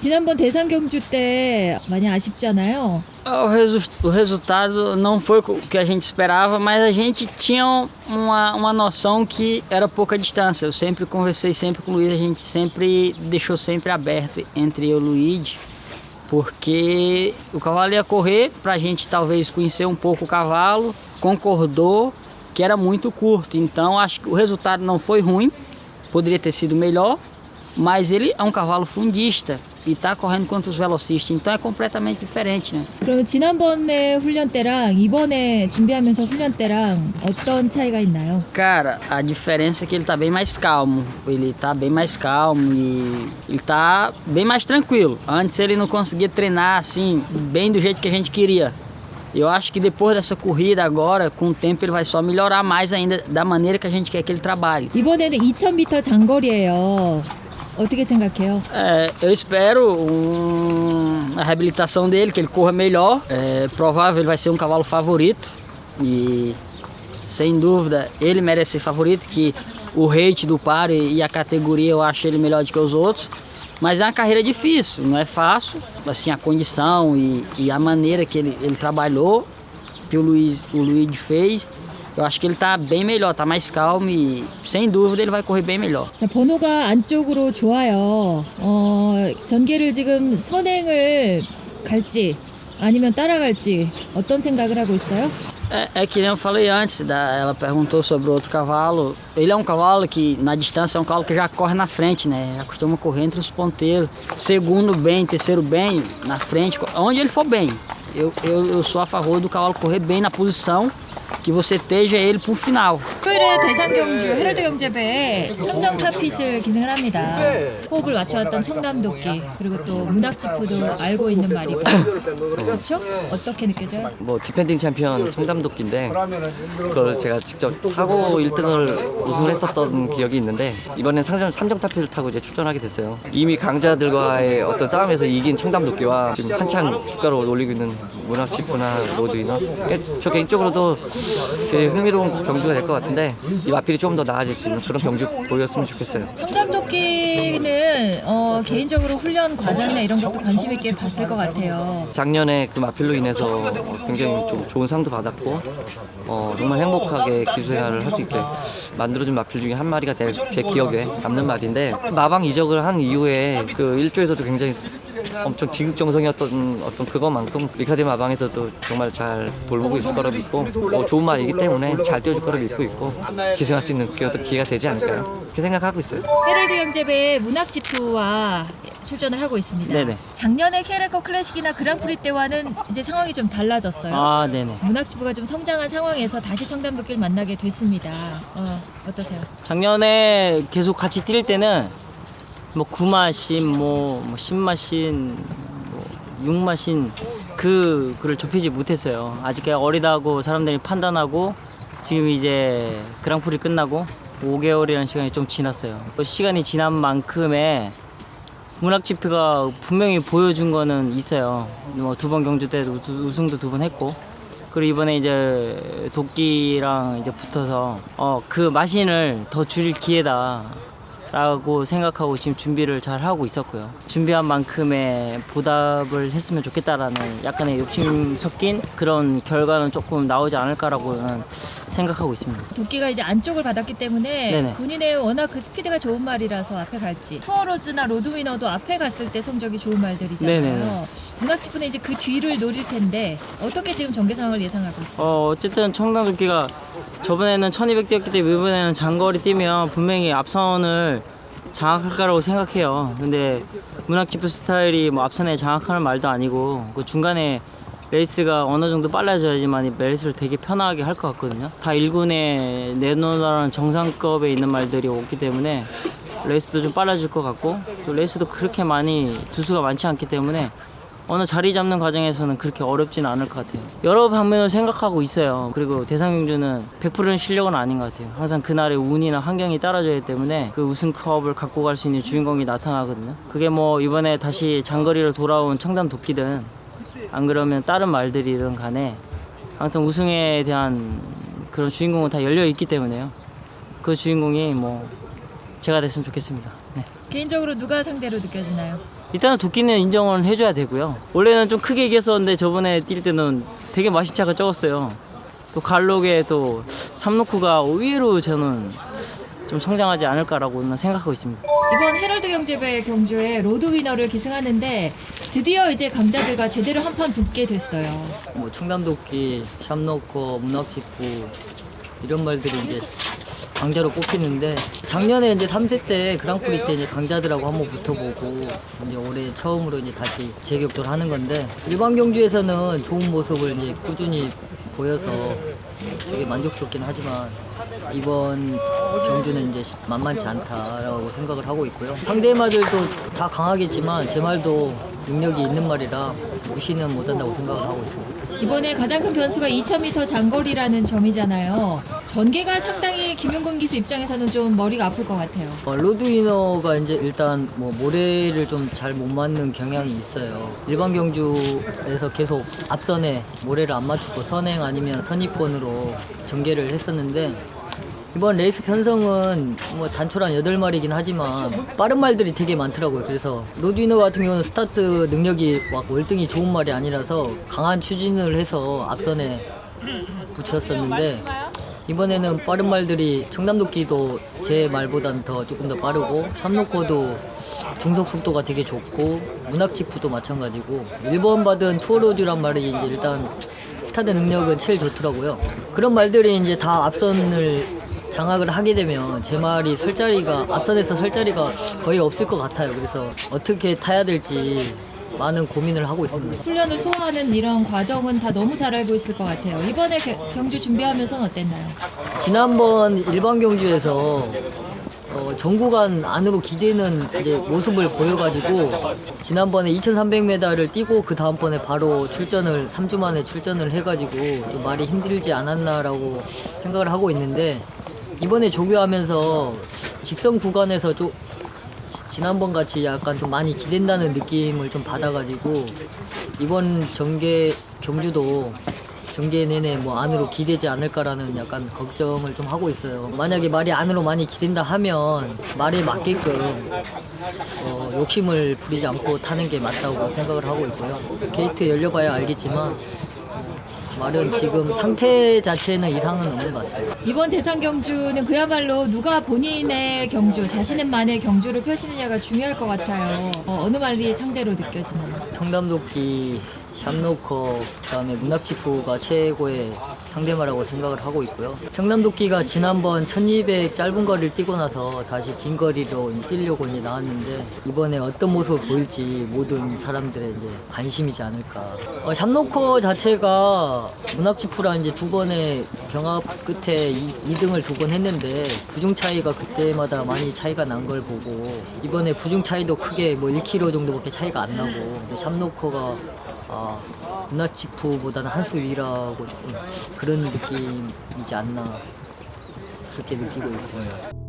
지난번 대상 경주 때 많이 아쉽잖아요. O, resu- o resultado não foi o que a gente esperava, mas a gente tinha uma, uma noção que era pouca distância. Eu sempre conversei sempre com o Luiz, a gente sempre deixou sempre aberto entre eu e o Luiz, porque o cavalo ia correr pra gente talvez conhecer um pouco o cavalo, concordou que era muito curto. Então acho que o resultado não foi ruim, poderia ter sido melhor, mas ele é um cavalo fundista e está correndo contra os velocistas, então é completamente diferente, né? 그럼 지난번에 훈련 때랑 이번에 준비하면서 훈련 때랑 어떤 차이가 있나요? Cara, a diferença é que ele tá bem mais calmo. Ele tá bem mais calmo e ele tá bem mais tranquilo. Antes ele não conseguia treinar assim, bem do jeito que a gente queria. Eu acho que depois dessa corrida agora, com o tempo ele vai só melhorar mais ainda da maneira que a gente quer que ele trabalhe. 이번에는 2000m 장거리예요. 어떻게 생각해요? É, eu espero um- a reabilitação dele, que ele corra melhor. É provável ele vai ser um cavalo favorito. E sem dúvida ele merece ser favorito, que o rate do par e e a categoria eu acho ele melhor do que os outros. Mas é uma carreira difícil, não é fácil. Assim, a condição e, e a maneira que ele, ele trabalhou, que o Luiz, o Luiz fez, eu acho que ele tá bem melhor, tá mais calmo e sem dúvida ele vai correr bem melhor. 자, 번호가 안쪽으로 좋아요. 어, 전개를 지금 선행을 갈지 아니면 따라갈지 어떤 생각을 하고 있어요? É, é que nem eu falei antes, da, ela perguntou sobre o outro cavalo. Ele é um cavalo que na distância é um cavalo que já corre na frente, né? Acostuma correr entre os ponteiros. Segundo bem, terceiro bem, na frente, onde ele for bem. Eu, eu, eu sou a favor do cavalo correr bem na posição que você esteja ele pro final. 토요일에 대상 경주 헤럴드 경제배에 삼정 타핏을 기승을 합니다. 호흡을 맞춰왔던 청담도끼 그리고 또 문학지푸도 알고 있는 말이고 그렇죠? 어떻게 느껴져요? 뭐 디펜딩 챔피언 청담도끼인데 그걸 제가 직접 타고 1등을 우승을 했었던 기억이 있는데 이번엔 상점 삼정타피를 타고 이제 출전하게 됐어요. 이미 강자들과의 어떤 싸움에서 이긴 청담도끼와 지금 한창 주가를 올리고 있는 문학치프나 로드이너 저 개인적으로도 되게 흥미로운 경주가 될 것 같은데 이 마필이 좀더 나아질 수 있는 그런 경주 보였으면 좋겠어요. 청담도끼는 어, 개인적으로 훈련 과정이나 이런 것도 관심 있게 봤을 것 같아요. 작년에 그 마필로 인해서 굉장히 좀 좋은 상도 받았고 어, 정말 행복하게 기술생활을 할 수 있게 만들어준 마필 중에 한 마리가 제, 제 기억에 남는 말인데 마방 이적을 한 이후에 그 일조에서도 굉장히 엄청 지극정성이었던 어떤 그것만큼 리카디 마방에서도 정말 잘 돌보고 있을 거라 믿고 뭐 좋은 말이기 때문에 잘 뛰어줄 거라 믿고 있고 기승할 수 있는 그 어떤 기회가 되지 않을까요? 그렇게 생각하고 있어요. 헤럴드 경제배의 문학지푸와 출전을 하고 있습니다. 네네. 작년에 케레커 클래식이나 그랑프리 때와는 이제 상황이 좀 달라졌어요. Ah, 네네. 문학지부가 좀 성장한 상황에서 다시 청담도끼를 만나게 됐습니다. 어, 어떠세요? 작년에 계속 같이 뛸 때는 뭐 9마신, 뭐, 뭐 10마신, 뭐 6마신 그 그를 좁히지 못했어요. 아직 어리다고 사람들이 판단하고 지금 이제 그랑프리 끝나고 5개월이라는 시간이 좀 지났어요. 또 시간이 지난 만큼의 문학 지표가 분명히 보여준 거는 있어요. 뭐 두 번 경주 우- 우승도 두 번 했고 그리고 이번에 이제 도끼랑 이제 붙어서 어 그 마신을 더 줄일 기회다. 라고 생각하고 지금 준비를 잘 하고 있었고요. 준비한 만큼의 보답을 했으면 좋겠다라는 약간의 욕심 섞인 그런 결과는 조금 나오지 않을까라고는 생각하고 있습니다. 도끼가 이제 안쪽을 받았기 때문에 네네. 본인의 워낙 그 스피드가 좋은 말이라서 앞에 갈지 투어로즈나 로드위너도 앞에 갔을 때 성적이 좋은 말들이잖아요. 네네. 문학지부는 이제 그 뒤를 노릴 텐데 어떻게 지금 전개 상황을 예상하고 있어요? 어, 어쨌든 청담 도끼가 저번에는 1200 뛰었기 때문에 이번에는 장거리 뛰면 분명히 앞선을 장악할 거라고 생각해요. 근데 문학지프 스타일이 뭐 앞선에 장악하는 말도 아니고 그 중간에 레이스가 어느 정도 빨라져야지만 이 레이스를 되게 편하게 할 것 같거든요. 다 1군에 내놓으라는 정상급에 있는 말들이 없기 때문에 레이스도 좀 빨라질 것 같고 또 레이스도 그렇게 많이 두수가 많지 않기 때문에 어느 자리 잡는 과정에서는 그렇게 어렵지는 않을 것 같아요. 여러 방면을 생각하고 있어요. 그리고 대상경주는 100%는 실력은 아닌 것 같아요. 항상 그날의 운이나 환경이 따라줘야 때문에 그 우승컵을 갖고 갈 수 있는 주인공이 나타나거든요. 그게 뭐 이번에 다시 장거리로 돌아온 청담 도끼든 안 그러면 다른 말들이든 간에 항상 우승에 대한 그런 주인공은 다 열려 있기 때문에요. 그 주인공이 뭐 제가 됐으면 좋겠습니다. 네. 개인적으로 누가 상대로 느껴지나요? 일단은 도끼는 인정을 해줘야 되고요. 원래는 좀 크게 이겼었는데 저번에 뛸 때는 되게 마신 차가 적었어요. 또 갈록에 또 삼루쿠가 의외로 저는 좀 성장하지 않을까라고는 생각하고 있습니다. 이번 헤럴드 경제배 경주에 로드 위너를 기승하는데 드디어 이제 강자들과 제대로 한판 붙게 됐어요. 뭐 충남도끼, 샵노코, 문학지부 이런 말들이 이제 강자로 꼽히는데 작년에 이제 3세 때 그랑프리 때 이제 강자들하고 한번 붙어보고 이제 올해 처음으로 이제 다시 재격돌 하는 건데 일반 경주에서는 좋은 모습을 이제 꾸준히 보여서 되게 만족스럽긴 하지만 이번 경주는 이제 만만치 않다라고 생각을 하고 있고요. 상대 말들도 다 강하겠지만 제 말도 능력이 있는 말이라 무시는 못한다고 생각을 하고 있습니다. 이번에 가장 큰 변수가 2000m 장거리라는 점이잖아요. 전개가 상당히 김용건 기수 입장에서는 좀 머리가 아플 것 같아요. 어, 로드 위너가 이제 일단 뭐 모래를 좀 잘 못 맞는 경향이 있어요. 일반 경주에서 계속 앞선에 모래를 안 맞추고 선행 아니면 선입권으로 전개를 했었는데 이번 레이스 편성은 뭐 단촐 한 8마리긴 하지만 빠른 말들이 되게 많더라고요. 그래서 로드위너 같은 경우는 스타트 능력이 막 월등히 좋은 말이 아니라서 강한 추진을 해서 앞선에 붙였었는데 이번에는 빠른 말들이 청담도끼도 제 말보단 더 조금 더 빠르고 삼로코도 중속 속도가 되게 좋고 문학지프도 마찬가지고 1번 받은 투어로즈란 말이 이제 일단 스타트 능력은 제일 좋더라고요. 그런 말들이 이제 다 앞선을 장악을 하게 되면 제 말이 설 자리가 앞선에서 설 자리가 거의 없을 것 같아요. 그래서 어떻게 타야 될지 많은 고민을 하고 있습니다. 훈련을 소화하는 이런 과정은 다 너무 잘 알고 있을 것 같아요. 이번에 겨- 경주 준비하면서는 어땠나요? 지난번 일반 경주에서 어, 전구간 안으로 기대는 이제 모습을 보여가지고 지난번에 2,300m를 뛰고 그 다음번에 바로 출전을 3주 만에 출전을 해가지고 좀 말이 힘들지 않았나라고 생각을 하고 있는데 이번에 조교하면서 직선 구간에서 좀 지- 지난번 같이 약간 좀 많이 기댄다는 느낌을 좀 받아가지고 이번 전개 경주도 전개 내내 뭐 안으로 기대지 않을까라는 약간 걱정을 좀 하고 있어요. 만약에 말이 안으로 많이 기댄다 하면 말에 맞게끔 어, 욕심을 부리지 않고 타는 게 맞다고 생각을 하고 있고요. 게이트 열려봐야 알겠지만 말은 지금 상태 자체는 이상은 없는 것 같아요. 이번 대상 경주는 그야말로 누가 본인의 경주, 자신만의 경주를 펼치느냐가 중요할 것 같아요. 어, 느 말이 상대로 느껴지나요? 청담도끼, 샵노커, 그다음에 문학지프가 최고의 상대마라고 생각을 하고 있고요. 청담도끼가 지난번 1200 짧은 거리를 뛰고 나서 다시 긴 거리로 뛰려고 이제 나왔는데 이번에 어떤 모습을 보일지 모든 사람들의 이제 관심이지 않을까. 어, 샵노커 자체가 문학지프랑 이제 두 번의 경합 끝에 2, 등을 두 번 했는데 부중 차이가 그때마다 많이 차이가 난 걸 보고 이번에 부중 차이도 크게 뭐 1kg 정도밖에 차이가 안 나고 샵노커가 아, 문화치프보다는 한수 위라고 조금 그런 느낌이지 않나 그렇게 느끼고 있습니다.